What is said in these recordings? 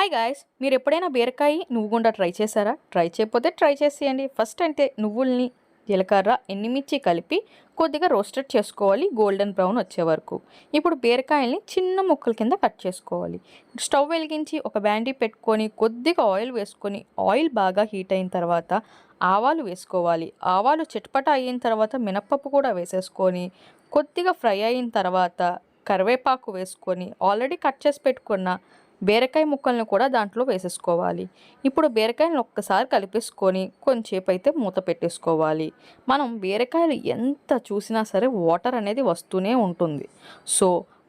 Hi guys మీరు ఎప్పుడైనా బీరకాయ నువ్వు గుండా ట్రై చేశారా? ట్రై చేయకపోతే ట్రై చేసేయండి. ఫస్ట్ అంటే నువ్వుల్ని జీలకర్ర ఎండిమిర్చి కలిపి కొద్దిగా రోస్టెడ్ చేసుకోవాలి. గోల్డెన్ బ్రౌన్ వచ్చే వరకు. ఇప్పుడు బీరకాయల్ని చిన్న ముక్కల కింద కట్ చేసుకోవాలి. స్టవ్ వెలిగించి ఒక బ్యాండీ పెట్టుకొని కొద్దిగా ఆయిల్ వేసుకొని ఆయిల్ బాగా హీట్ అయిన తర్వాత ఆవాలు వేసుకోవాలి. ఆవాలు చిటపట అయిన తర్వాత మినప్పప్పు కూడా వేసేసుకొని కొద్దిగా ఫ్రై అయిన తర్వాత కరివేపాకు వేసుకొని ఆల్రెడీ కట్ చేసి పెట్టుకున్న బీరకాయ ముక్కల్ని కూడా దాంట్లో వేసేసుకోవాలి. ఇప్పుడు బీరకాయలను ఒక్కసారి కలిపేసుకొని కొంచెంసేపు అయితే మూత పెట్టేసుకోవాలి. మనం బీరకాయలు ఎంత చూసినా సరే వాటర్ అనేది వస్తూనే ఉంటుంది. సో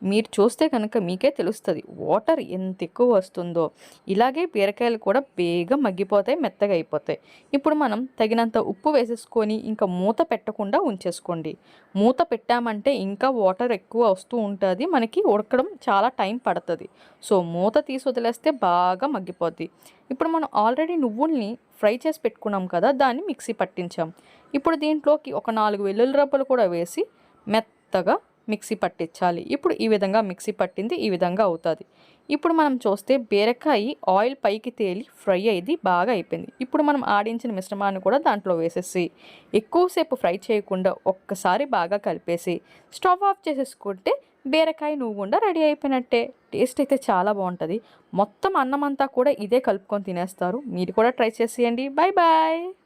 మీరు చూస్తే కనుక మీకే తెలుస్తుంది. వాటర్ ఎంత ఎక్కువ వస్తుందో. ఇలాగే బీరకాయలు కూడా బేగా మగ్గిపోతాయి మెత్తగా అయిపోతాయి. ఇప్పుడు మనం తగినంత ఉప్పు వేసేసుకొని ఇంకా మూత పెట్టకుండా ఉంచేసుకోండి. మూత పెట్టామంటే ఇంకా వాటర్ ఎక్కువ వస్తూ ఉంటుంది. మనకి ఉడకడం చాలా టైం పడుతుంది. సో మూత తీసి వదిలేస్తే బాగా మగ్గిపోద్ది. ఇప్పుడు మనం ఆల్రెడీ నువ్వుల్ని ఫ్రై చేసి పెట్టుకున్నాం కదా దాన్ని మిక్సీ పట్టించాం. ఇప్పుడు దీంట్లోకి ఒక నాలుగు వెల్లుల్లి రబ్బలు కూడా వేసి మెత్తగా మిక్సీ పట్టించాలి. ఇప్పుడు ఈ విధంగా మిక్సీ పట్టింది ఈ విధంగా అవుతుంది. ఇప్పుడు మనం చూస్తే బీరకాయ ఆయిల్ పైకి తేలి ఫ్రై అయ్యి బాగా అయిపోయింది. ఇప్పుడు మనం ఆడించిన మిశ్రమాన్ని కూడా దాంట్లో వేసేసి ఎక్కువసేపు ఫ్రై చేయకుండా ఒక్కసారి బాగా కలిపేసి స్టవ్ ఆఫ్ చేసేసుకుంటే బీరకాయ నువ్వు కూడా రెడీ అయిపోయినట్టే. టేస్ట్ అయితే చాలా బాగుంటుంది. మొత్తం అన్నం అంతా కూడా ఇదే కలుపుకొని తినేస్తారు. మీరు కూడా ట్రై చేసేయండి. Bye bye